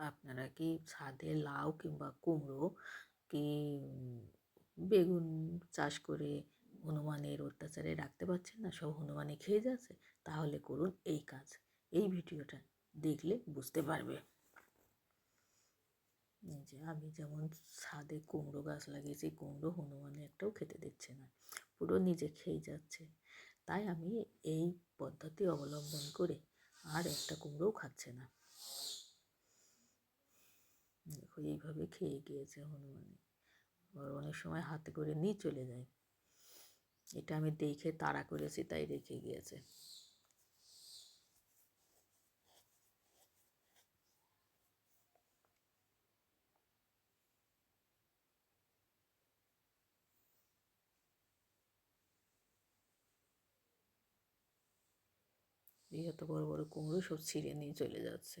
আপনারা কি ছাদে লাউ কিংবা কুমড়ো কি বেগুন চাষ করে হনুমানের অত্যাচারে রাখতে পারছেন না? সব হনুমানে খেয়ে যাচ্ছে? তাহলে করুন এই কাজ। এই ভিডিওটা দেখলে বুঝতে পারবে। যে আমি যেমন ছাদে কুমড়ো গাছ লাগিয়েছি, কুমড়ো হনুমানে একটাও খেতে দিচ্ছে না। পুরো নিজে খেয়ে যাচ্ছে। তাই আমি এই পদ্ধতি অবলম্বন করে আর একটা কুমড়োও খাচ্ছে না। এইভাবে খেয়ে গিয়েছে হনুমানে আবার অনেক সময় হাতে করে নিয়ে চলে যায়। এটা আমি দেখে তাড়া করেছি, তাই রেখে গিয়েছে। এই এত বড় বড় কুমড়ো সব ছিঁড়ে নিয়ে চলে যাচ্ছে।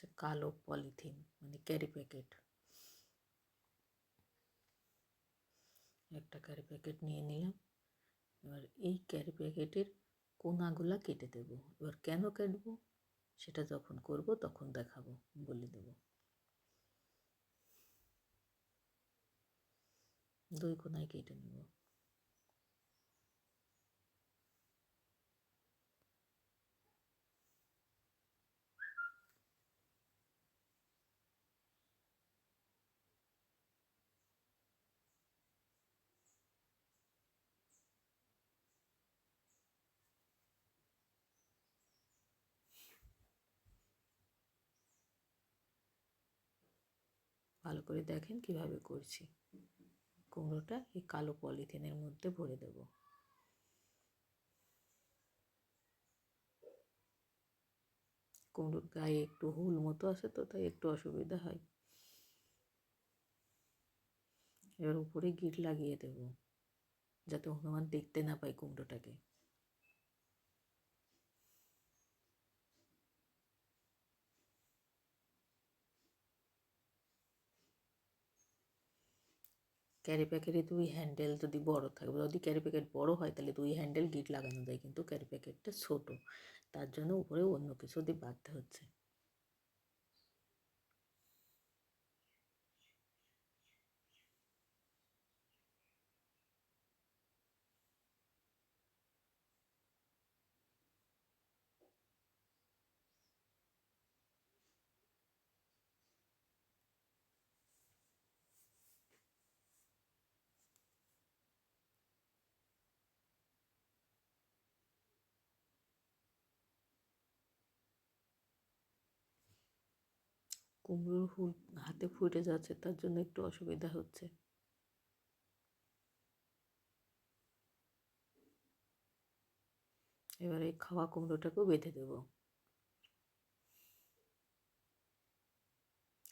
হচ্ছে কালো পলিথিন মানে ক্যারি প্যাকেট একটা ক্যারি প্যাকেট নিয়ে নিলাম। এবার এই ক্যারি প্যাকেটের কোনাগুলা কেটে দেব। এবার কেন কাটবো? সেটা যখন করব তখন দেখাবো, বলে দেব। দুই কোনায় কেটে নেব। ভালো করে দেখেন কীভাবে করছি। কুমড়োটা এই কালো পলিথিনের মধ্যে ভরে দেব। কুমড়োর গায়ে একটু হুল মতো আছে তো, তাই একটু অসুবিধা হয়। এবার উপরে গিট লাগিয়ে দেব, যাতে হনুমান দেখতে না পায় কুমড়োটাকে। ক্যারি প্যাকেটে দুই হ্যান্ডেল যদি বড় থাকবে যদি ক্যারি প্যাকেট বড় হয়, তাহলে দুই হ্যান্ডেল গিট লাগানো যায়, কিন্তু ক্যারি প্যাকেটটা ছোটো। তার জন্য উপরে অন্য কিছু দিয়ে বাঁধতে হচ্ছে। কুমড়োর হুল হাতে ফুটে যাচ্ছে, তার জন্য একটু অসুবিধা হচ্ছে। এবারে খাওয়া কুমড়োটাকেও বেঁধে দেব।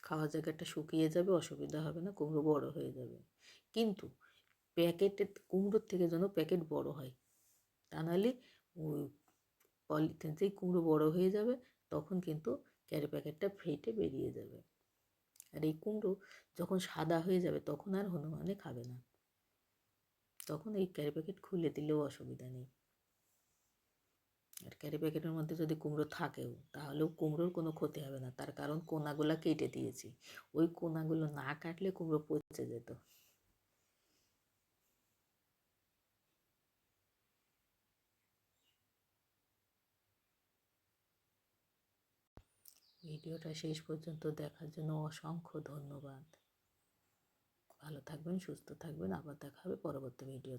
খাওয়া জায়গাটা শুকিয়ে যাবে, অসুবিধা হবে না, কুমড়ো বড় হয়ে যাবে। কিন্তু প্যাকেটের, কুমড়োর থেকে যেন প্যাকেট বড় হয়, তা নাহলে ওই পলিথিন যেই কুমড়ো বড় হয়ে যাবে, তখন কিন্তু ক্যারি প্যাকেটটা ফেটে বেরিয়ে যাবে। আর এই কুমড়ো যখন সাদা হয়ে যাবে, তখন আর হনুমানে খাবে না। তখন এই ক্যারি প্যাকেট খুলে দিলেও অসুবিধা নেই। আর ক্যারি প্যাকেটের মধ্যে যদি কুমড়ো থাকেও, তাহলেও কুমড়োর কোনো ক্ষতি হবে না। তার কারণ কোনাগুলো কেটে দিয়েছি। ওই কোনাগুলো না কাটলে কুমড়ো পচে যেত। ভিডিওটা শেষ পর্যন্ত দেখার জন্য অসংখ্য ধন্যবাদ। ভালো থাকবেন, সুস্থ থাকবেন, আবার দেখা হবে পরবর্তী ভিডিও